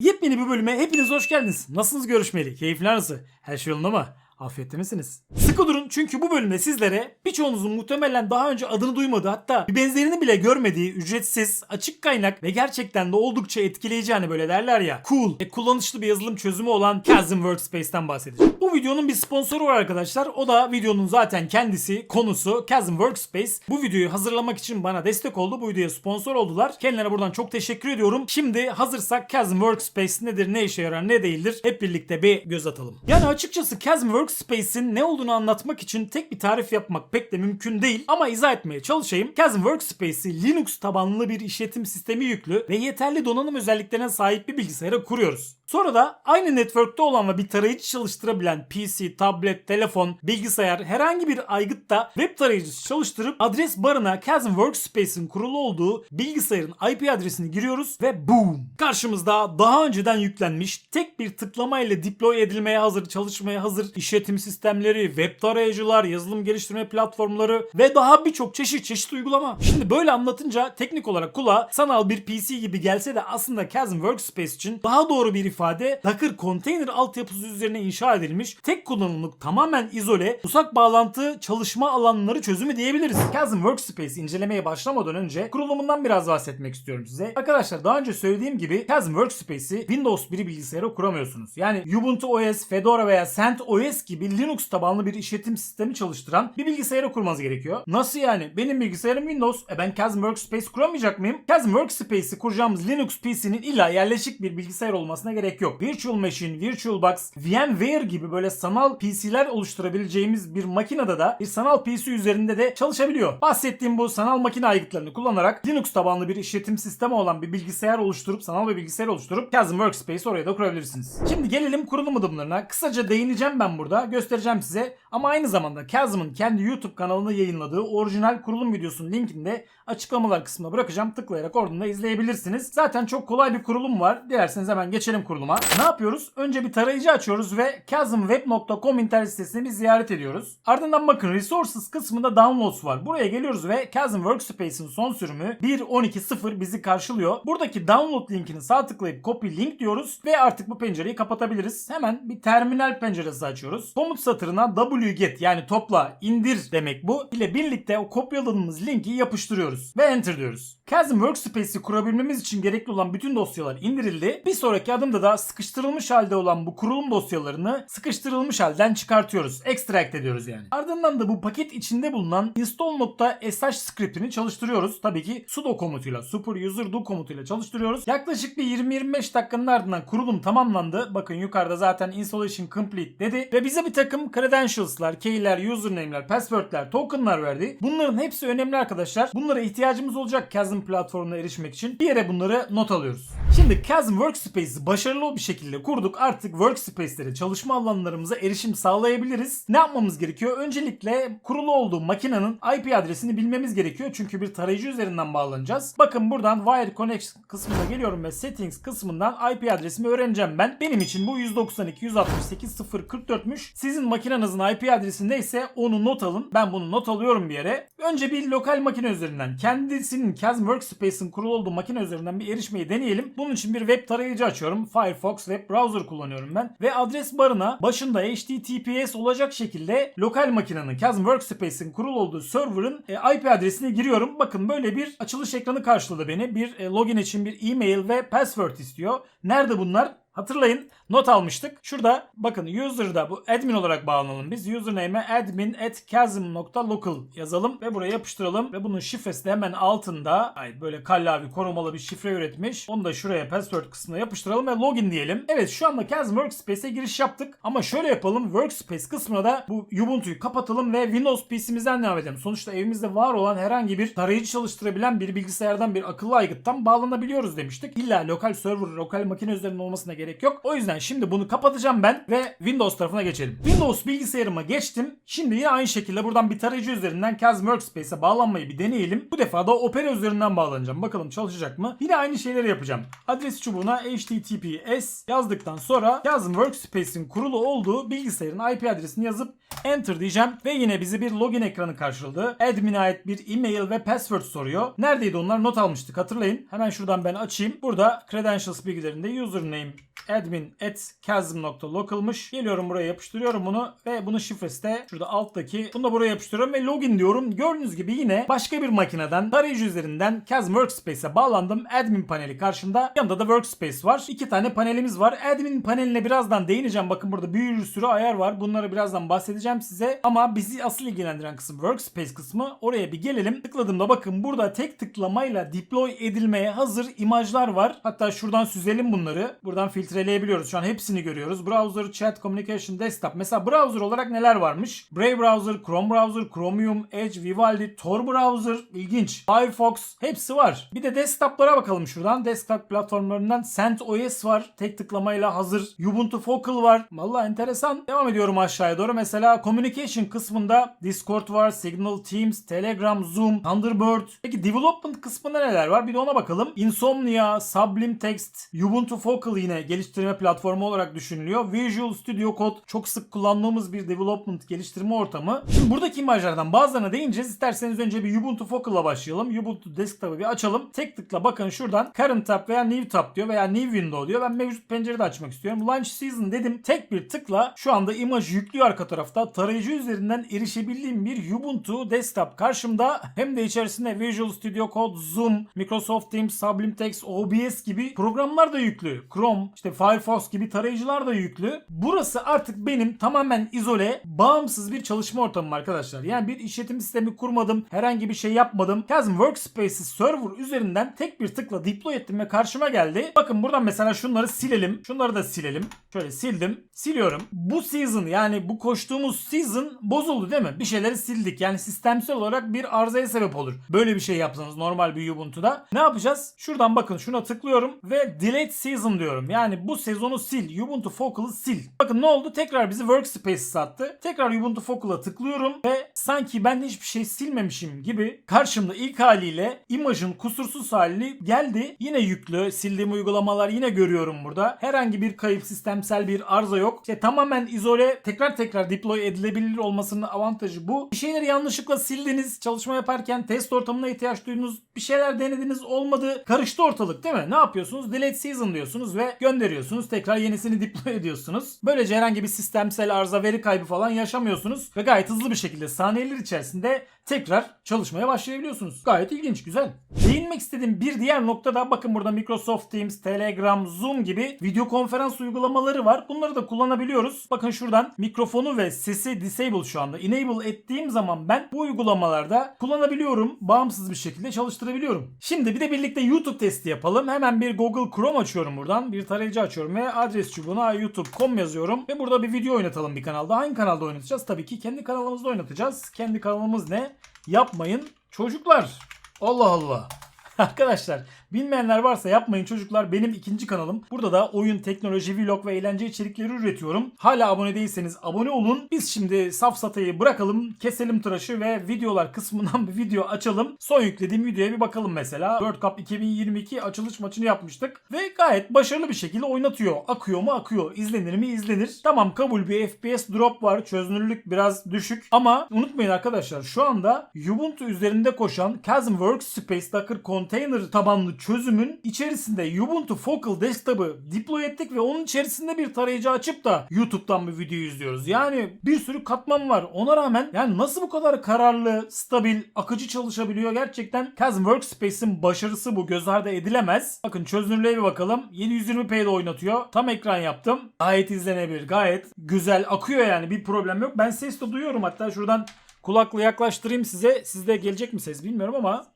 Yepyeni bir bölüme hepiniz hoş geldiniz. Nasılsınız görüşmeli? Keyifler nasıl? Her şey yolunda mı? Afiyette misiniz? Sıkı durun çünkü bu bölümde sizlere birçoğunuzun muhtemelen daha önce adını duymadığı hatta bir benzerini bile görmediği ücretsiz, açık kaynak ve gerçekten de oldukça etkileyici hani böyle derler ya cool ve kullanışlı bir yazılım çözümü olan Chasm Workspace'ten bahsedeceğim. Bu videonun bir sponsoru var arkadaşlar. O da videonun zaten kendisi, konusu Chasm Workspace. Bu videoyu hazırlamak için bana destek oldu. Bu videoya sponsor oldular. Kendilerine buradan çok teşekkür ediyorum. Şimdi hazırsak Chasm Workspace nedir, ne işe yarar, ne değildir hep birlikte bir göz atalım. Yani açıkçası Chasm Workspace'in ne olduğunu anlatmak için tek bir tarif yapmak pek de mümkün değil. Ama izah etmeye çalışayım. Chasm Workspace'i Linux tabanlı bir işletim sistemi yüklü ve yeterli donanım özelliklerine sahip bir bilgisayara kuruyoruz. Sonra da aynı network'te olan ve bir tarayıcı çalıştırabilen PC, tablet, telefon, bilgisayar herhangi bir aygıtta web tarayıcısı çalıştırıp adres barına Chasm Workspace'in kurulu olduğu bilgisayarın IP adresini giriyoruz ve boom! Karşımızda daha önceden yüklenmiş tek bir tıklama ile deploy edilmeye hazır, çalışmaya hazır işletim sistemleri, web tarayıcılar, yazılım geliştirme platformları ve daha birçok çeşit çeşit uygulama. Şimdi böyle anlatınca teknik olarak kulağa sanal bir PC gibi gelse de aslında Chasm Workspace için daha doğru bir ifade Docker Container altyapısı üzerine inşa edilmiş tek kullanımlık tamamen izole uzak bağlantı çalışma alanları çözümü diyebiliriz. Chasm Workspace incelemeye başlamadan önce kurulumundan biraz bahsetmek istiyorum size. Arkadaşlar daha önce söylediğim gibi Chasm Workspace'i Windows 1 bilgisayara kuramıyorsunuz. Yani Ubuntu OS, Fedora veya CentOS gibi Linux tabanlı bir işletim sistemi çalıştıran bir bilgisayara kurmanız gerekiyor. Nasıl yani? Benim bilgisayarım Windows. E ben Chasm Workspace kuramayacak mıyım? Chasm Workspace'i kuracağımız Linux PC'nin illa yerleşik bir bilgisayar olmasına gerek yok. Virtual Machine, VirtualBox, VMware gibi böyle sanal PC'ler oluşturabileceğimiz bir makinede de bir sanal PC üzerinde de çalışabiliyor. Bahsettiğim bu sanal makine aygıtlarını kullanarak Linux tabanlı bir işletim sistemi olan bir bilgisayar oluşturup sanal bir bilgisayar oluşturup Chasm Workspace oraya da kurabilirsiniz. Şimdi gelelim kurulum adımlarına. Kısaca değineceğim ben burada. Göstereceğim size. Ama aynı zamanda Chasm'ın kendi YouTube kanalında yayınladığı orijinal kurulum videosunun linkini de açıklamalar kısmına bırakacağım. Tıklayarak oradan da izleyebilirsiniz. Zaten çok kolay bir kurulum var. Dilerseniz hemen geçelim kuruluma. Ne yapıyoruz? Önce bir tarayıcı açıyoruz ve chasmweb.com internet sitesini bir ziyaret ediyoruz. Ardından bakın Resources kısmında Downloads var. Buraya geliyoruz ve Chasm Workspace'in son sürümü 1.12.0 bizi karşılıyor. Buradaki download linkini sağ tıklayıp copy link diyoruz ve artık bu pencereyi kapatabiliriz. Hemen bir terminal penceresi açıyoruz. Komut satırına wget yani topla, indir demek bu ile birlikte o kopyaladığımız linki yapıştırıyoruz ve enter diyoruz. Chasm Workspace'i kurabilmemiz için gerekli olan bütün dosyalar indirildi. Bir sonraki adımda da sıkıştırılmış halde olan bu kurulum dosyalarını sıkıştırılmış halden çıkartıyoruz. Extract ediyoruz yani. Ardından da bu paket içinde bulunan install.sh scriptini çalıştırıyoruz. Tabii ki sudo komutuyla, super user do komutuyla çalıştırıyoruz. Yaklaşık bir 20-25 dakikanın ardından kurulum tamamlandı. Bakın yukarıda zaten installation complete dedi ve bize bir takım credentials'lar, key'ler, username'ler, password'ler, token'lar verdi. Bunların hepsi önemli arkadaşlar. Bunlara ihtiyacımız olacak Chasm platformuna erişmek için. Bir yere bunları not alıyoruz. Şimdi Chasm Workspace'i başarılı bir şekilde kurduk. Artık Workspace'lere çalışma alanlarımıza erişim sağlayabiliriz. Ne yapmamız gerekiyor? Öncelikle kurulu olduğu makinenin IP adresini bilmemiz gerekiyor. Çünkü bir tarayıcı üzerinden bağlanacağız. Bakın buradan Wire Connect kısmına geliyorum ve Settings kısmından IP adresimi öğreneceğim ben. Benim için bu 192.168.044'müş. Sizin makinenizin IP adresi neyse onu not alın. Ben bunu not alıyorum bir yere. Önce bir lokal makine üzerinden kendisinin Chasm Workspace'in kurulu olduğu makine üzerinden bir erişmeyi deneyelim. Bunun için bir web tarayıcı açıyorum. Firefox Web Browser kullanıyorum ben. Ve adres barına başında HTTPS olacak şekilde lokal makinenin Chasm Workspace'in kurulu olduğu server'ın e, IP adresine giriyorum. Bakın böyle bir açılış ekranı karşıladı beni. Bir e, login için bir e-mail ve password istiyor. Nerede bunlar? Hatırlayın not almıştık. Şurada bakın user'da bu admin olarak bağlanalım biz. Username'e admin at chasm.local yazalım ve buraya yapıştıralım. Ve bunun şifresi de hemen altında ay böyle kallavi korumalı bir şifre üretmiş. Onu da şuraya password kısmına yapıştıralım ve login diyelim. Evet şu anda Chasm Workspace'e giriş yaptık. Ama şöyle yapalım. Workspace kısmına da bu Ubuntu'yu kapatalım ve Windows PC'mizden devam edelim. Sonuçta evimizde var olan herhangi bir tarayıcı çalıştırabilen bir bilgisayardan bir akıllı aygıttan bağlanabiliyoruz demiştik. İlla lokal server, lokal makine üzerinde olmasına gerek gerek yok. O yüzden şimdi bunu kapatacağım ben ve Windows tarafına geçelim. Windows bilgisayarıma geçtim. Şimdi yine aynı şekilde buradan bir tarayıcı üzerinden Kazm Workspace'e bağlanmayı bir deneyelim. Bu defa da Opera üzerinden bağlanacağım. Bakalım çalışacak mı? Yine aynı şeyleri yapacağım. Adres çubuğuna HTTPS yazdıktan sonra Kazm Workspace'in kurulu olduğu bilgisayarın IP adresini yazıp Enter diyeceğim ve yine bizi bir login ekranı karşıladı. Admin'e ait bir e-mail ve password soruyor. Neredeydi onlar? Not almıştık hatırlayın. Hemen şuradan ben açayım. Burada credentials bilgilerinde username admin at kazım.local'mış. Geliyorum buraya yapıştırıyorum bunu ve bunun şifresi de şurada alttaki. Bunu da buraya yapıştırıyorum ve login diyorum. Gördüğünüz gibi yine başka bir makineden tarayıcı üzerinden Kazım Workspace'e bağlandım. Admin paneli karşımda. Yanında da Workspace var. İki tane panelimiz var. Admin paneline birazdan değineceğim. Bakın burada bir sürü ayar var. Bunları birazdan bahsedeceğim size. Ama bizi asıl ilgilendiren kısım Workspace kısmı. Oraya bir gelelim. Tıkladığımda bakın burada tek tıklamayla deploy edilmeye hazır imajlar var. Hatta şuradan süzelim bunları. Buradan filtreleyebiliyoruz. Şu an hepsini görüyoruz. Browser, chat, communication, desktop. Mesela browser olarak neler varmış? Brave browser, Chrome browser, Chromium, Edge, Vivaldi, Tor browser. ilginç. Firefox. Hepsi var. Bir de desktoplara bakalım şuradan. Desktop platformlarından CentOS var. Tek tıklamayla hazır. Ubuntu Focal var. Vallahi enteresan. Devam ediyorum aşağıya doğru. Mesela communication kısmında Discord var, Signal, Teams, Telegram, Zoom, Thunderbird. Peki development kısmında neler var? Bir de ona bakalım. Insomnia, Sublime Text, Ubuntu Focal yine geliştirme platformu olarak düşünülüyor. Visual Studio Code çok sık kullandığımız bir development geliştirme ortamı. Şimdi buradaki imajlardan bazılarına değineceğiz. İsterseniz önce bir Ubuntu Focal'la başlayalım. Ubuntu Desktop'ı bir açalım. Tek tıkla bakın şuradan Current Tab veya New Tab diyor veya New Window diyor. Ben mevcut pencerede açmak istiyorum. Launch Season dedim. Tek bir tıkla şu anda imaj yüklüyor arka tarafta. Tarayıcı üzerinden erişebildiğim bir Ubuntu Desktop karşımda. Hem de içerisinde Visual Studio Code, Zoom, Microsoft Teams, Sublime Text, OBS gibi programlar da yüklü. Chrome, işte Firefox gibi tarayıcılar da yüklü. Burası artık benim tamamen izole, bağımsız bir çalışma ortamım arkadaşlar. Yani bir işletim sistemi kurmadım, herhangi bir şey yapmadım. Kazım Workspace'i server üzerinden tek bir tıkla deploy ettim ve karşıma geldi. Bakın buradan mesela şunları silelim. Şunları da silelim. Şöyle sildim. Siliyorum. Bu season yani bu koştuğumuz season bozuldu değil mi? Bir şeyleri sildik. Yani sistemsel olarak bir arızaya sebep olur. Böyle bir şey yapsanız normal bir Ubuntu'da. Ne yapacağız? Şuradan bakın şuna tıklıyorum ve delete season diyorum. Yani bu sezonu sil. Ubuntu Focal'ı sil. Bakın ne oldu? Tekrar bizi Workspace sattı. Tekrar Ubuntu Focal'a tıklıyorum ve sanki ben hiçbir şey silmemişim gibi karşımda ilk haliyle imajın kusursuz hali geldi. Yine yüklü. Sildiğim uygulamalar yine görüyorum burada. Herhangi bir kayıp sistemsel bir arıza yok. İşte tamamen izole tekrar tekrar deploy edilebilir olmasının avantajı bu. Bir şeyleri yanlışlıkla sildiniz. Çalışma yaparken test ortamına ihtiyaç duydunuz. Bir şeyler denediniz olmadı. Karıştı ortalık değil mi? Ne yapıyorsunuz? Delete season diyorsunuz ve gönderiyorsunuz. Tekrar yenisini deploy ediyorsunuz. Böylece herhangi bir sistemsel arıza veri kaybı falan yaşamıyorsunuz. Ve gayet hızlı bir şekilde saniyeler içerisinde tekrar çalışmaya başlayabiliyorsunuz. Gayet ilginç, güzel. Değinmek istediğim bir diğer nokta da bakın burada Microsoft Teams, Telegram, Zoom gibi video konferans uygulamaları var. Bunları da kullanabiliyoruz. Bakın şuradan mikrofonu ve sesi disable şu anda. Enable ettiğim zaman ben bu uygulamalarda kullanabiliyorum. Bağımsız bir şekilde çalıştırabiliyorum. Şimdi bir de birlikte YouTube testi yapalım. Hemen bir Google Chrome açıyorum buradan. Bir tarayıcı açıyorum ve adres çubuğuna youtube.com yazıyorum. Ve burada bir video oynatalım bir kanalda. Hangi kanalda oynatacağız? Tabii ki kendi kanalımızda oynatacağız. Kendi kanalımız ne? Yapmayın çocuklar. Allah Allah. Arkadaşlar bilmeyenler varsa yapmayın çocuklar benim ikinci kanalım. Burada da oyun, teknoloji, vlog ve eğlence içerikleri üretiyorum. Hala abone değilseniz abone olun. Biz şimdi safsatayı bırakalım, keselim tıraşı ve videolar kısmından bir video açalım. Son yüklediğim videoya bir bakalım mesela. World Cup 2022 açılış maçını yapmıştık ve gayet başarılı bir şekilde oynatıyor. Akıyor mu akıyor. İzlenir mi izlenir. Tamam kabul bir FPS drop var. Çözünürlük biraz düşük. Ama unutmayın arkadaşlar şu anda Ubuntu üzerinde koşan Chasm Workspace Docker Container tabanlı çözümün içerisinde Ubuntu Focal Desktop'ı deploy ettik ve onun içerisinde bir tarayıcı açıp da YouTube'dan bir video izliyoruz. Yani bir sürü katman var. Ona rağmen yani nasıl bu kadar kararlı, stabil, akıcı çalışabiliyor gerçekten Chasm Workspace'in başarısı bu. Göz ardı edilemez. Bakın çözünürlüğe bir bakalım. 720p'de oynatıyor. Tam ekran yaptım. Gayet izlenebilir. Gayet güzel akıyor yani. Bir problem yok. Ben ses de duyuyorum. Hatta şuradan kulaklığı yaklaştırayım size. Sizde gelecek mi ses bilmiyorum ama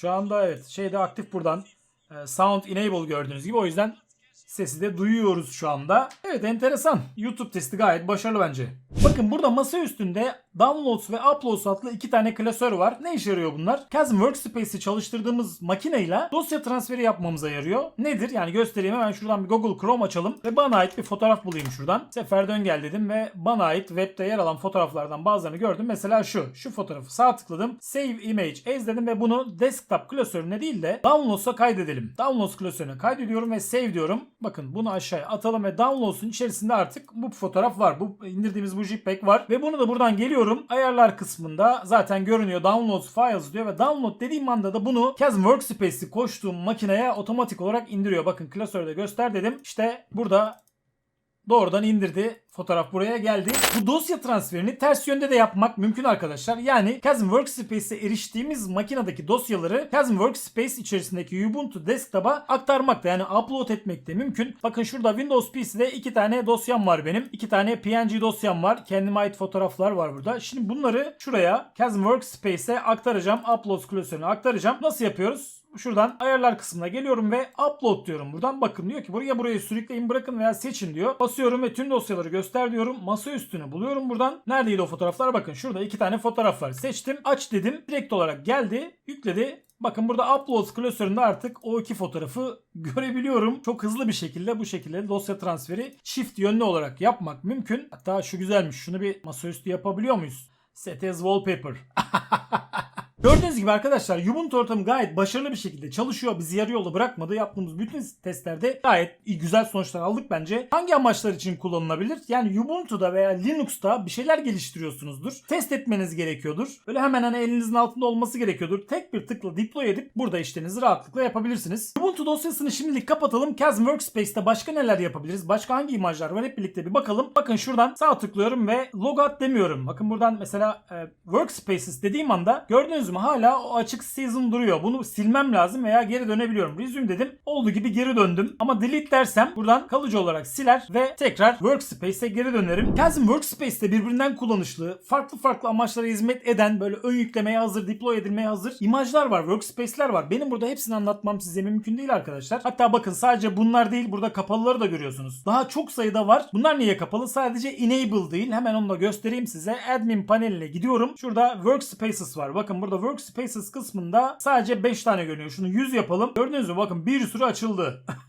şu anda evet şeyde aktif buradan. Ee, Sound Enable gördüğünüz gibi o yüzden sesi de duyuyoruz şu anda. Evet enteresan. YouTube testi gayet başarılı bence. Bakın burada masa üstünde Downloads ve Uploads adlı iki tane klasör var. Ne işe yarıyor bunlar? Chasm Workspace'i çalıştırdığımız makineyle dosya transferi yapmamıza yarıyor. Nedir? Yani göstereyim hemen şuradan bir Google Chrome açalım ve bana ait bir fotoğraf bulayım şuradan. Sefer dön gel dedim ve bana ait webde yer alan fotoğraflardan bazılarını gördüm. Mesela şu. Şu fotoğrafı sağ tıkladım. Save Image As dedim ve bunu desktop klasörüne değil de Downloads'a kaydedelim. Downloads klasörüne kaydediyorum ve save diyorum. Bakın bunu aşağıya atalım ve Downloads'un içerisinde artık bu fotoğraf var. Bu indirdiğimiz bu JPEG var ve bunu da buradan geliyorum. Ayarlar kısmında zaten görünüyor Downloads Files diyor ve download dediğim anda da bunu Chasm Workspace'i koştuğum makineye otomatik olarak indiriyor. Bakın klasörde göster dedim. İşte burada doğrudan indirdi. Fotoğraf buraya geldi. Bu dosya transferini ters yönde de yapmak mümkün arkadaşlar. Yani Chasm Workspace'e eriştiğimiz makinedeki dosyaları Chasm Workspace içerisindeki Ubuntu Desktop'a aktarmak da yani upload etmek de mümkün. Bakın şurada Windows PC'de iki tane dosyam var benim. İki tane PNG dosyam var. Kendime ait fotoğraflar var burada. Şimdi bunları şuraya Chasm Workspace'e aktaracağım. Upload klasörüne aktaracağım. Nasıl yapıyoruz? Şuradan ayarlar kısmına geliyorum ve upload diyorum buradan. Bakın diyor ki buraya burayı sürükleyin bırakın veya seçin diyor. Basıyorum ve tüm dosyaları göster diyorum. Masa üstüne buluyorum buradan. Neredeydi o fotoğraflar? Bakın şurada iki tane fotoğraf var. Seçtim. Aç dedim. Direkt olarak geldi. Yükledi. Bakın burada Uploads klasöründe artık o iki fotoğrafı görebiliyorum. Çok hızlı bir şekilde bu şekilde dosya transferi çift yönlü olarak yapmak mümkün. Hatta şu güzelmiş. Şunu bir masaüstü yapabiliyor muyuz? Set as wallpaper. Gördüğünüz gibi arkadaşlar Ubuntu ortamı gayet başarılı bir şekilde çalışıyor. Bizi yarı yolda bırakmadı. Yaptığımız bütün testlerde gayet güzel sonuçlar aldık bence. Hangi amaçlar için kullanılabilir? Yani Ubuntu'da veya Linux'ta bir şeyler geliştiriyorsunuzdur. Test etmeniz gerekiyordur. Öyle hemen hani elinizin altında olması gerekiyordur. Tek bir tıkla deploy edip burada işlerinizi rahatlıkla yapabilirsiniz. Ubuntu dosyasını şimdilik kapatalım. Chasm Workspace'te başka neler yapabiliriz? Başka hangi imajlar var? Hep birlikte bir bakalım. Bakın şuradan sağ tıklıyorum ve logout demiyorum. Bakın buradan mesela e, Workspaces dediğim anda gördüğünüz mü hala o açık season duruyor. Bunu silmem lazım veya geri dönebiliyorum. Resume dedim. Olduğu gibi geri döndüm. Ama delete dersem buradan kalıcı olarak siler ve tekrar Workspace'e geri dönerim. Chasm Workspace'te birbirinden kullanışlı, farklı farklı amaçlara hizmet eden böyle ön yüklemeye hazır, deploy edilmeye hazır imajlar var, workspace'ler var. Benim burada hepsini anlatmam size mümkün değil arkadaşlar. Hatta bakın sadece bunlar değil burada kapalıları da görüyorsunuz. Daha çok sayıda var. Bunlar niye kapalı? Sadece enable değil. Hemen onu da göstereyim size. Admin paneline gidiyorum. Şurada workspaces var. Bakın burada workspaces kısmında sadece 5 tane görünüyor. Şunu 100 yapalım. Gördünüz mü? Bakın bir sürü açıldı.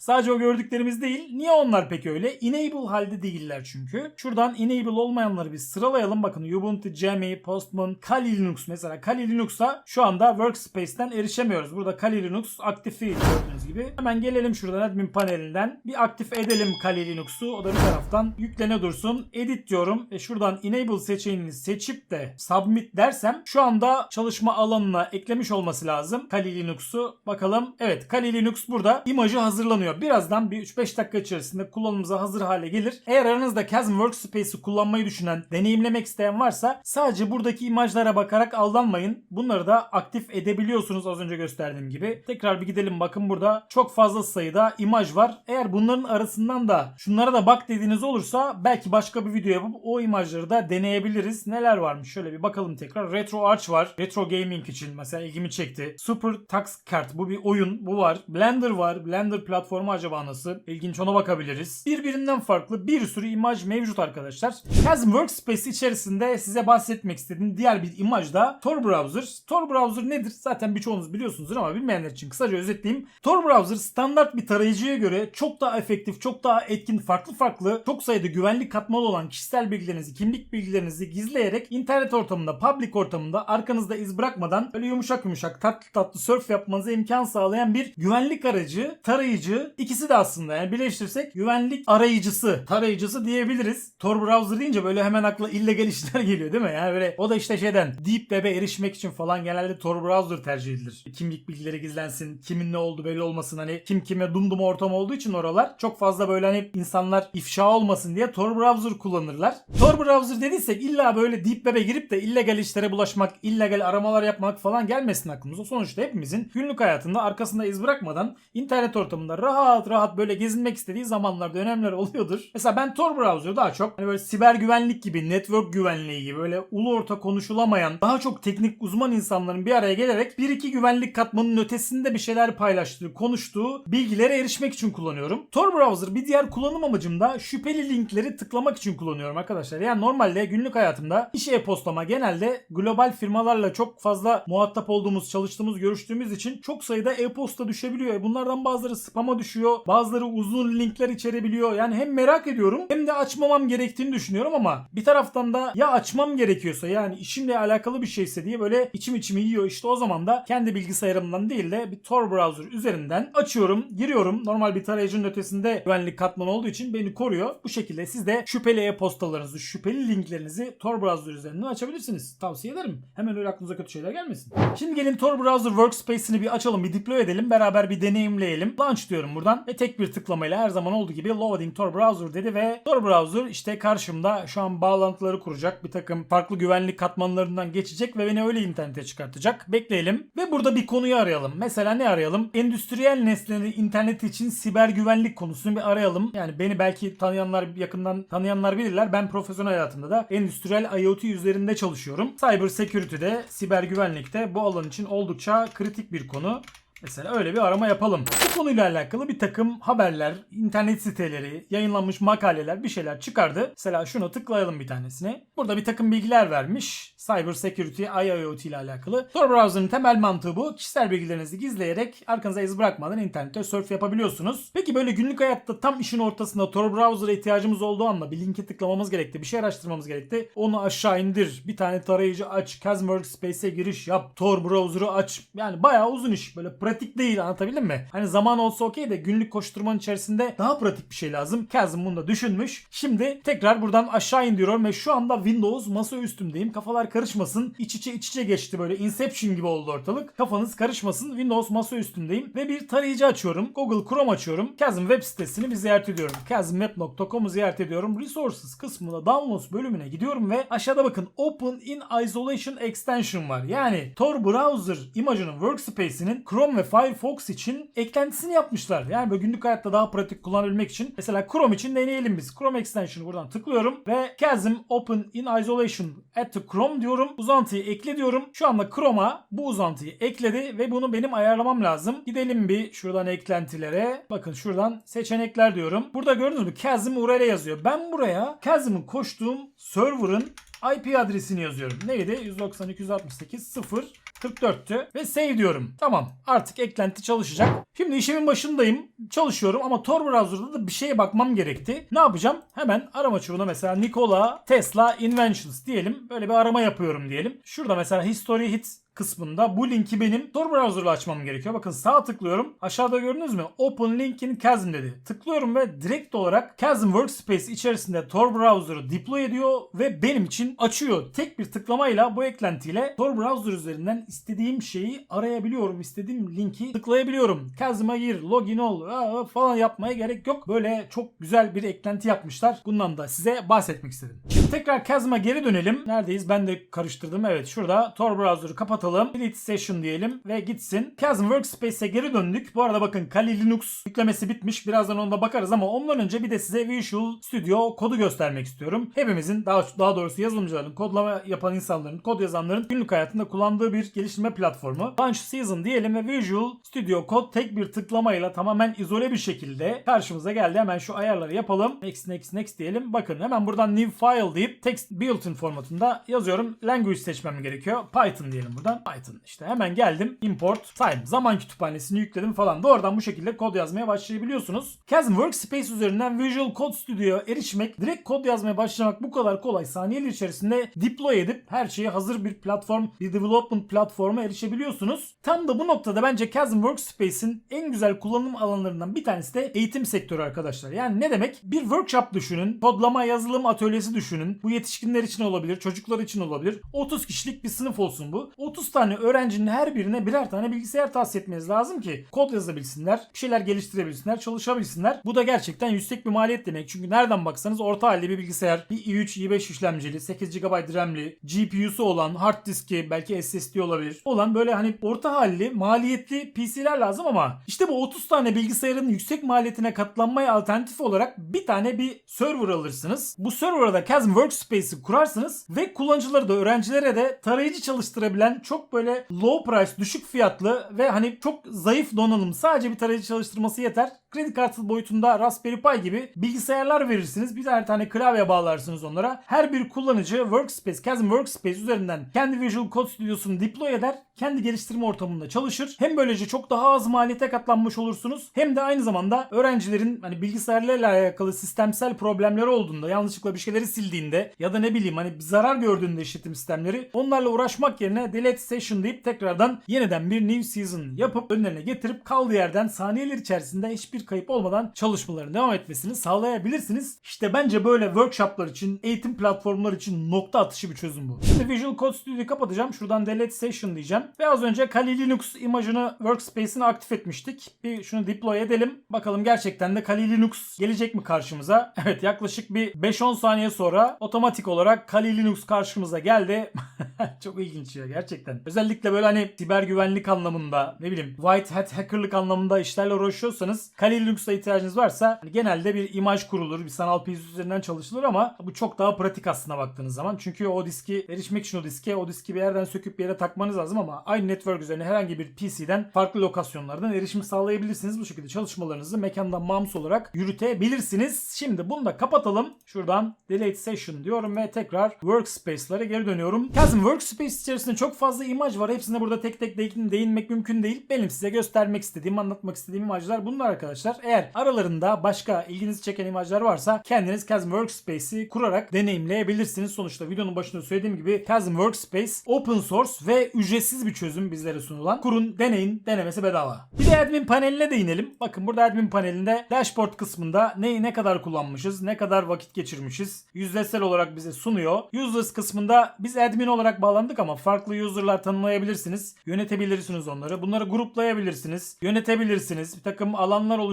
Sadece o gördüklerimiz değil. Niye onlar peki öyle? Enable halde değiller çünkü. Şuradan enable olmayanları bir sıralayalım. Bakın Ubuntu, Jammy, Postman, Kali Linux mesela. Kali Linux'a şu anda Workspace'ten erişemiyoruz. Burada Kali Linux aktif değil gördüğünüz gibi. Hemen gelelim şuradan admin panelinden. Bir aktif edelim Kali Linux'u. O da bir taraftan yüklene dursun. Edit diyorum ve şuradan enable seçeneğini seçip de submit dersem şu anda çalışma alanına eklemiş olması lazım. Kali Linux'u bakalım. Evet Kali Linux burada. İmajı hazırlanıyor. Birazdan bir 3-5 dakika içerisinde kullanımıza hazır hale gelir. Eğer aranızda Chasm Workspace'i kullanmayı düşünen, deneyimlemek isteyen varsa sadece buradaki imajlara bakarak aldanmayın. Bunları da aktif edebiliyorsunuz az önce gösterdiğim gibi. Tekrar bir gidelim bakın burada çok fazla sayıda imaj var. Eğer bunların arasından da şunlara da bak dediğiniz olursa belki başka bir video yapıp o imajları da deneyebiliriz. Neler varmış şöyle bir bakalım tekrar. Retro Arch var. Retro Gaming için mesela ilgimi çekti. Super Tax Kart bu bir oyun. Bu var. Blender var. Blender platformu acaba nasıl? İlginç ona bakabiliriz. Birbirinden farklı bir sürü imaj mevcut arkadaşlar. Chasm Workspace içerisinde size bahsetmek istediğim diğer bir imaj da Tor Browser. Tor Browser nedir? Zaten birçoğunuz biliyorsunuzdur ama bilmeyenler için kısaca özetleyeyim. Tor Browser standart bir tarayıcıya göre çok daha efektif, çok daha etkin, farklı farklı, çok sayıda güvenlik katmalı olan kişisel bilgilerinizi, kimlik bilgilerinizi gizleyerek internet ortamında, public ortamında arkanızda iz bırakmadan böyle yumuşak yumuşak, tatlı tatlı surf yapmanıza imkan sağlayan bir güvenlik aracı, tarayıcı, ikisi de aslında yani birleştirsek güvenlik arayıcısı, tarayıcısı diyebiliriz. Tor Browser deyince böyle hemen akla illegal işler geliyor değil mi? Yani böyle o da işte şeyden Deep Web'e erişmek için falan genelde Tor Browser tercih edilir. Kimlik bilgileri gizlensin, kimin ne oldu belli olmasın hani kim kime dumdum ortam olduğu için oralar çok fazla böyle hani insanlar ifşa olmasın diye Tor Browser kullanırlar. Tor Browser dediysek illa böyle Deep Web'e girip de illegal işlere bulaşmak, illegal aramalar yapmak falan gelmesin aklımıza. Sonuçta hepimizin günlük hayatında arkasında iz bırakmadan internet ortamında rahat rahat rahat böyle gezinmek istediği zamanlar, dönemler oluyordur. Mesela ben Tor browser daha çok hani böyle siber güvenlik gibi, network güvenliği gibi böyle ulu orta konuşulamayan, daha çok teknik uzman insanların bir araya gelerek bir iki güvenlik katmanının ötesinde bir şeyler paylaştığı, konuştuğu bilgilere erişmek için kullanıyorum. Tor browser bir diğer kullanım amacım da şüpheli linkleri tıklamak için kullanıyorum arkadaşlar. Yani normalde günlük hayatımda iş e-postama genelde global firmalarla çok fazla muhatap olduğumuz, çalıştığımız, görüştüğümüz için çok sayıda e-posta düşebiliyor. Bunlardan bazıları spama düşüyor, bazıları uzun linkler içerebiliyor. Yani hem merak ediyorum hem de açmamam gerektiğini düşünüyorum ama bir taraftan da ya açmam gerekiyorsa yani işimle alakalı bir şeyse diye böyle içim içimi yiyor. İşte o zaman da kendi bilgisayarımdan değil de bir Tor browser üzerinden açıyorum, giriyorum. Normal bir tarayıcının ötesinde güvenlik katmanı olduğu için beni koruyor. Bu şekilde siz de şüpheli e-postalarınızı, şüpheli linklerinizi Tor browser üzerinden açabilirsiniz. Tavsiye ederim. Hemen öyle aklınıza kötü şeyler gelmesin. Şimdi gelin Tor browser workspace'ini bir açalım, bir deploy edelim. Beraber bir deneyimleyelim. Launch diyorum buradan ve tek bir tıklamayla her zaman olduğu gibi loading Tor browser dedi ve Tor browser işte karşımda şu an bağlantıları kuracak. Bir takım farklı güvenlik katmanlarından geçecek ve beni öyle internete çıkartacak. Bekleyelim ve burada bir konuyu arayalım. Mesela ne arayalım? Endüstriyel nesneleri internet için siber güvenlik konusunu bir arayalım. Yani beni belki tanıyanlar yakından tanıyanlar bilirler. Ben profesyonel hayatımda da endüstriyel IoT üzerinde çalışıyorum. Cyber security'de, siber güvenlikte bu alan için oldukça kritik bir konu. Mesela öyle bir arama yapalım. Bu konuyla alakalı bir takım haberler, internet siteleri, yayınlanmış makaleler bir şeyler çıkardı. Mesela şunu tıklayalım bir tanesine. Burada bir takım bilgiler vermiş. Cyber Security, IoT ile alakalı. Tor browser'ın temel mantığı bu. Kişisel bilgilerinizi gizleyerek arkanıza iz bırakmadan internette surf yapabiliyorsunuz. Peki böyle günlük hayatta tam işin ortasında Tor browser'a ihtiyacımız olduğu anda bir linki tıklamamız gerekti. Bir şey araştırmamız gerekti. Onu aşağı indir. Bir tane tarayıcı aç. Chasm Workspace'e giriş yap. Tor browser'ı aç. Yani bayağı uzun iş. Böyle pratik değil anlatabildim mi? Hani zaman olsa okey de günlük koşturmanın içerisinde daha pratik bir şey lazım. Chasm bunu da düşünmüş. Şimdi tekrar buradan aşağı indiriyorum ve şu anda Windows masa üstümdeyim. Kafalar karışmasın. İç içe iç içe geçti böyle Inception gibi oldu ortalık. Kafanız karışmasın. Windows masa üstündeyim ve bir tarayıcı açıyorum. Google Chrome açıyorum. Chasm web sitesini bir ziyaret ediyorum. chasmweb.com'u ziyaret ediyorum. Resources kısmında Downloads bölümüne gidiyorum ve aşağıda bakın Open in Isolation Extension var. Yani Tor Browser imajının workspace'inin Chrome ve Firefox için eklentisini yapmışlar. Yani böyle günlük hayatta daha pratik kullanabilmek için. Mesela Chrome için deneyelim biz. Chrome extension'ı buradan tıklıyorum ve Chasm Open in Isolation at the Chrome diyorum. Uzantıyı ekle diyorum. Şu anda Chrome'a bu uzantıyı ekledi ve bunu benim ayarlamam lazım. Gidelim bir şuradan eklentilere. Bakın şuradan seçenekler diyorum. Burada gördünüz mü? Chasm URL yazıyor. Ben buraya Chasm'ın koştuğum server'ın IP adresini yazıyorum. Neydi? 192.168.0 44'tü ve save diyorum. Tamam artık eklenti çalışacak. Şimdi işimin başındayım. Çalışıyorum ama Tor browser'da da bir şeye bakmam gerekti. Ne yapacağım? Hemen arama çubuğuna mesela Nikola Tesla Inventions diyelim. Böyle bir arama yapıyorum diyelim. Şurada mesela History Hits kısmında bu linki benim Tor browser'la açmam gerekiyor. Bakın sağ tıklıyorum. Aşağıda gördünüz mü? Open link in Chasm dedi. Tıklıyorum ve direkt olarak Chasm Workspace içerisinde Tor browser'ı deploy ediyor ve benim için açıyor. Tek bir tıklamayla bu eklentiyle Tor browser üzerinden istediğim şeyi arayabiliyorum. İstediğim linki tıklayabiliyorum. Chasm'a gir, login ol falan yapmaya gerek yok. Böyle çok güzel bir eklenti yapmışlar. Bundan da size bahsetmek istedim. Tekrar Chasm'a geri dönelim. Neredeyiz? Ben de karıştırdım. Evet şurada Tor browser'ı kapatalım. Delete session diyelim ve gitsin. Chasm Workspace'e geri döndük. Bu arada bakın Kali Linux yüklemesi bitmiş. Birazdan onda bakarız ama ondan önce bir de size Visual Studio kodu göstermek istiyorum. Hepimizin daha, daha doğrusu yazılımcıların, kodlama yapan insanların, kod yazanların günlük hayatında kullandığı bir geliştirme platformu. Launch Season diyelim ve Visual Studio Code tek bir tıklamayla tamamen izole bir şekilde karşımıza geldi. Hemen şu ayarları yapalım. Next, next, next diyelim. Bakın hemen buradan New File deyip text built-in formatında yazıyorum. Language seçmem gerekiyor. Python diyelim buradan. Python işte hemen geldim. Import time. Zaman kütüphanesini yükledim falan. Doğrudan bu şekilde kod yazmaya başlayabiliyorsunuz. Chasm Workspace üzerinden Visual Code Studio'ya erişmek, direkt kod yazmaya başlamak bu kadar kolay. Saniyeler içerisinde deploy edip her şeyi hazır bir platform, bir development platforma erişebiliyorsunuz. Tam da bu noktada bence Chasm Workspace'in en güzel kullanım alanlarından bir tanesi de eğitim sektörü arkadaşlar. Yani ne demek? Bir workshop düşünün, kodlama yazılım atölyesi düşünün getirin. Bu yetişkinler için olabilir, çocuklar için olabilir. 30 kişilik bir sınıf olsun bu. 30 tane öğrencinin her birine birer tane bilgisayar tahsis etmeniz lazım ki kod yazabilsinler, bir şeyler geliştirebilsinler, çalışabilsinler. Bu da gerçekten yüksek bir maliyet demek. Çünkü nereden baksanız orta halli bir bilgisayar, bir i3, i5 işlemcili, 8 GB RAM'li, GPU'su olan, hard diski, belki SSD olabilir. Olan böyle hani orta halli, maliyetli PC'ler lazım ama işte bu 30 tane bilgisayarın yüksek maliyetine katlanmaya alternatif olarak bir tane bir server alırsınız. Bu server'a da Chasm Workspace'i kurarsınız ve kullanıcıları da öğrencilere de tarayıcı çalıştırabilen çok böyle low price, düşük fiyatlı ve hani çok zayıf donanım sadece bir tarayıcı çalıştırması yeter. Kredi kartı boyutunda Raspberry Pi gibi bilgisayarlar verirsiniz. Bir tane tane klavye bağlarsınız onlara. Her bir kullanıcı Workspace, Chasm Workspace üzerinden kendi Visual Code Studio'sunu deploy eder. Kendi geliştirme ortamında çalışır. Hem böylece çok daha az maliyete katlanmış olursunuz. Hem de aynı zamanda öğrencilerin hani bilgisayarlarla alakalı sistemsel problemleri olduğunda, yanlışlıkla bir şeyleri sildiğinde ya da ne bileyim hani zarar gördüğünde işletim sistemleri onlarla uğraşmak yerine delete session deyip tekrardan yeniden bir new season yapıp önlerine getirip kaldığı yerden saniyeler içerisinde hiçbir kayıp olmadan çalışmaların devam etmesini sağlayabilirsiniz. İşte bence böyle workshoplar için, eğitim platformları için nokta atışı bir çözüm bu. Şimdi Visual Code Studio'yu kapatacağım. Şuradan delete session diyeceğim. Ve az önce Kali Linux imajını workspace'ini aktif etmiştik. Bir şunu deploy edelim. Bakalım gerçekten de Kali Linux gelecek mi karşımıza? Evet yaklaşık bir 5-10 saniye sonra otomatik olarak Kali Linux karşımıza geldi. Çok ilginç ya gerçekten. Özellikle böyle hani siber güvenlik anlamında ne bileyim white hat hackerlık anlamında işlerle uğraşıyorsanız Kali Linux'a ihtiyacınız varsa hani genelde bir imaj kurulur, bir sanal PC üzerinden çalışılır ama bu çok daha pratik aslına baktığınız zaman. Çünkü o diski erişmek için o diske o diski bir yerden söküp bir yere takmanız lazım ama aynı network üzerine herhangi bir PC'den farklı lokasyonlardan erişim sağlayabilirsiniz. Bu şekilde çalışmalarınızı mekandan mouse olarak yürütebilirsiniz. Şimdi bunu da kapatalım. Şuradan delete session diyorum ve tekrar workspace'lere geri dönüyorum. Kazım workspace içerisinde çok fazla imaj var. Hepsine burada tek tek değin- değinmek mümkün değil. Benim size göstermek istediğim, anlatmak istediğim imajlar bunlar arkadaşlar. Eğer aralarında başka ilginizi çeken imajlar varsa kendiniz Kazım Workspace'i kurarak deneyimleyebilirsiniz. Sonuçta videonun başında söylediğim gibi Kazım Workspace open source ve ücretsiz bir çözüm bizlere sunulan. Kurun, deneyin, denemesi bedava. Bir de admin paneline değinelim. Bakın burada admin panelinde dashboard kısmında neyi ne kadar kullanmışız, ne kadar vakit geçirmişiz. Yüzdesel olarak bize sunuyor. Users kısmında biz admin olarak bağlandık ama farklı user'lar tanımlayabilirsiniz. Yönetebilirsiniz onları. Bunları gruplayabilirsiniz. Yönetebilirsiniz. Bir takım alanlar oluşturabilirsiniz.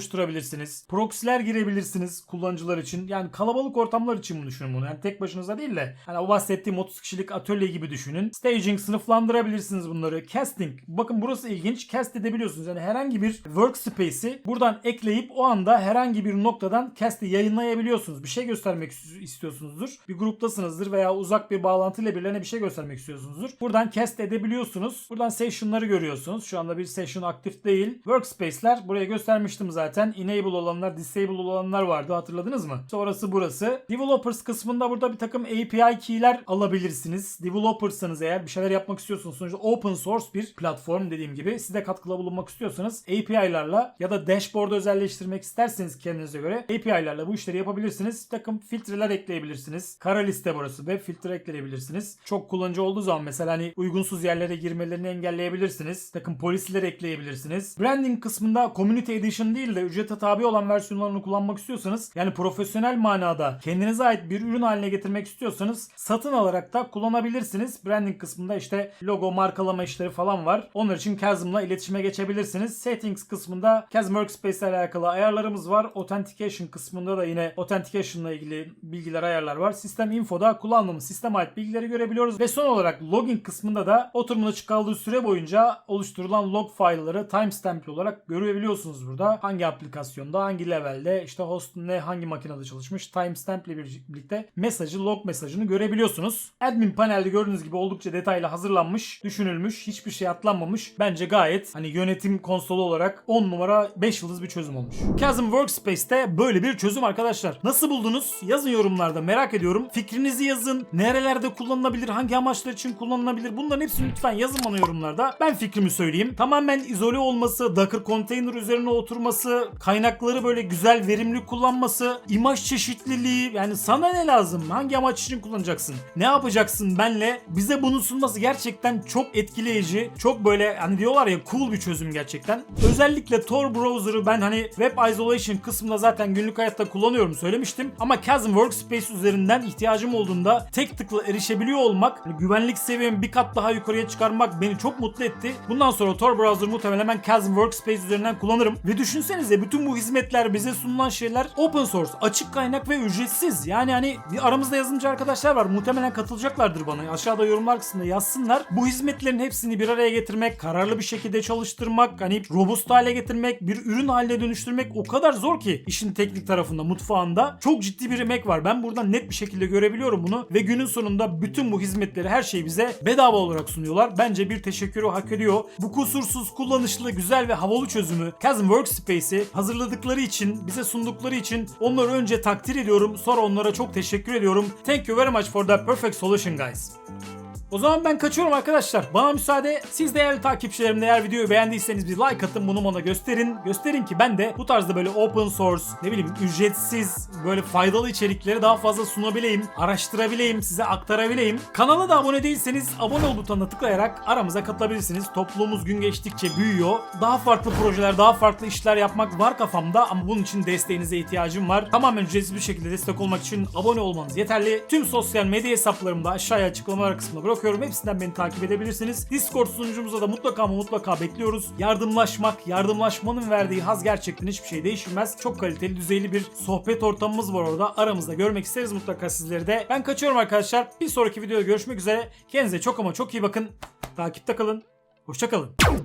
Proxy'ler girebilirsiniz kullanıcılar için. Yani kalabalık ortamlar için bunu düşünün bunu. Yani tek başınıza değil de hani o bahsettiğim 30 kişilik atölye gibi düşünün. Staging sınıflandırabilirsiniz bunları. Casting. Bakın burası ilginç. Cast edebiliyorsunuz. Yani herhangi bir workspace'i buradan ekleyip o anda herhangi bir noktadan cast'i yayınlayabiliyorsunuz. Bir şey göstermek istiyorsunuzdur. Bir gruptasınızdır veya uzak bir bağlantıyla birilerine bir şey göstermek istiyorsunuzdur. Buradan cast edebiliyorsunuz. Buradan session'ları görüyorsunuz. Şu anda bir session aktif değil. Workspace'ler buraya göstermiştim zaten. Enable olanlar, disable olanlar vardı hatırladınız mı? Sonrası burası. Developers kısmında burada bir takım API key'ler alabilirsiniz. Developer'sanız eğer bir şeyler yapmak istiyorsunuz. Sonuçta open source bir platform dediğim gibi. Siz de katkıda bulunmak istiyorsanız API'larla ya da dashboard'u özelleştirmek isterseniz kendinize göre API'larla bu işleri yapabilirsiniz. Bir takım filtreler ekleyebilirsiniz. Kara liste burası. Web filtre ekleyebilirsiniz. Çok kullanıcı olduğu zaman mesela hani uygunsuz yerlere girmelerini engelleyebilirsiniz. Bir takım polisler ekleyebilirsiniz. Branding kısmında Community Edition değil de ücrete tabi olan versiyonlarını kullanmak istiyorsanız yani profesyonel manada kendinize ait bir ürün haline getirmek istiyorsanız satın alarak da kullanabilirsiniz. Branding kısmında işte logo, markalama işleri falan var. Onlar için Chasm'la iletişime geçebilirsiniz. Settings kısmında Chasm Workspace ile alakalı ayarlarımız var. Authentication kısmında da yine Authentication ile ilgili bilgiler, ayarlar var. Sistem Info'da kullandığımız sisteme ait bilgileri görebiliyoruz. Ve son olarak login kısmında da oturumun açık kaldığı süre boyunca oluşturulan log file'ları timestamp olarak görebiliyorsunuz burada. Hangi aplikasyonda, hangi levelde, işte host ne, hangi makinede çalışmış, timestamp ile birlikte mesajı, log mesajını görebiliyorsunuz. Admin panelde gördüğünüz gibi oldukça detaylı hazırlanmış, düşünülmüş, hiçbir şey atlanmamış. Bence gayet hani yönetim konsolu olarak 10 numara 5 yıldız bir çözüm olmuş. Chasm Workspace'te böyle bir çözüm arkadaşlar. Nasıl buldunuz? Yazın yorumlarda merak ediyorum. Fikrinizi yazın. Nerelerde kullanılabilir? Hangi amaçlar için kullanılabilir? Bunların hepsini lütfen yazın bana yorumlarda. Ben fikrimi söyleyeyim. Tamamen izole olması, Docker container üzerine oturması, kaynakları böyle güzel, verimli kullanması, imaj çeşitliliği yani sana ne lazım? Hangi amaç için kullanacaksın? Ne yapacaksın benle? Bize bunu sunması gerçekten çok etkileyici. Çok böyle hani diyorlar ya cool bir çözüm gerçekten. Özellikle Tor browser'ı ben hani web isolation kısmında zaten günlük hayatta kullanıyorum söylemiştim. Ama Chasm Workspace üzerinden ihtiyacım olduğunda tek tıkla erişebiliyor olmak, hani güvenlik seviyemi bir kat daha yukarıya çıkarmak beni çok mutlu etti. Bundan sonra Tor Browser muhtemelen ben Chasm Workspace üzerinden kullanırım. Ve düşünsenize bütün bu hizmetler bize sunulan şeyler open source, açık kaynak ve ücretsiz. Yani hani aramızda yazılımcı arkadaşlar var. Muhtemelen katılacaklardır bana. Aşağıda yorumlar kısmında yazsınlar. Bu hizmetlerin hepsini bir araya getirmek, kararlı bir şekilde çalıştırmak, hani robust hale getirmek, bir ürün haline dönüştürmek o kadar zor ki işin teknik tarafında, mutfağında. Çok ciddi bir emek var. Ben buradan net bir şekilde görebiliyorum bunu ve günün sonunda bütün bu hizmetleri, her şeyi bize bedava olarak sunuyorlar. Bence bir teşekkürü hak ediyor. Bu kusursuz, kullanışlı, güzel ve havalı çözümü Chasm Workspace'i hazırladıkları için, bize sundukları için onları önce takdir ediyorum. Sonra onlara çok teşekkür ediyorum. Thank you very much for that perfect solution guys. O zaman ben kaçıyorum arkadaşlar. Bana müsaade. Siz değerli takipçilerim eğer videoyu beğendiyseniz bir like atın bunu bana gösterin. Gösterin ki ben de bu tarzda böyle open source, ne bileyim ücretsiz, böyle faydalı içerikleri daha fazla sunabileyim, araştırabileyim, size aktarabileyim. Kanala da abone değilseniz abone ol butonuna tıklayarak aramıza katılabilirsiniz. Topluluğumuz gün geçtikçe büyüyor. Daha farklı projeler, daha farklı işler yapmak var kafamda ama bunun için desteğinize ihtiyacım var. Tamamen ücretsiz bir şekilde destek olmak için abone olmanız yeterli. Tüm sosyal medya hesaplarımı da aşağıya açıklamalar kısmına bırakıyorum. Hepsinden beni takip edebilirsiniz. Discord sunucumuza da mutlaka ama mutlaka bekliyoruz. Yardımlaşmak, yardımlaşmanın verdiği haz gerçekten hiçbir şey değişmez. Çok kaliteli, düzeyli bir sohbet ortamımız var orada. Aramızda görmek isteriz mutlaka sizleri de. Ben kaçıyorum arkadaşlar. Bir sonraki videoda görüşmek üzere. Kendinize çok ama çok iyi bakın. Takipte kalın. Hoşçakalın.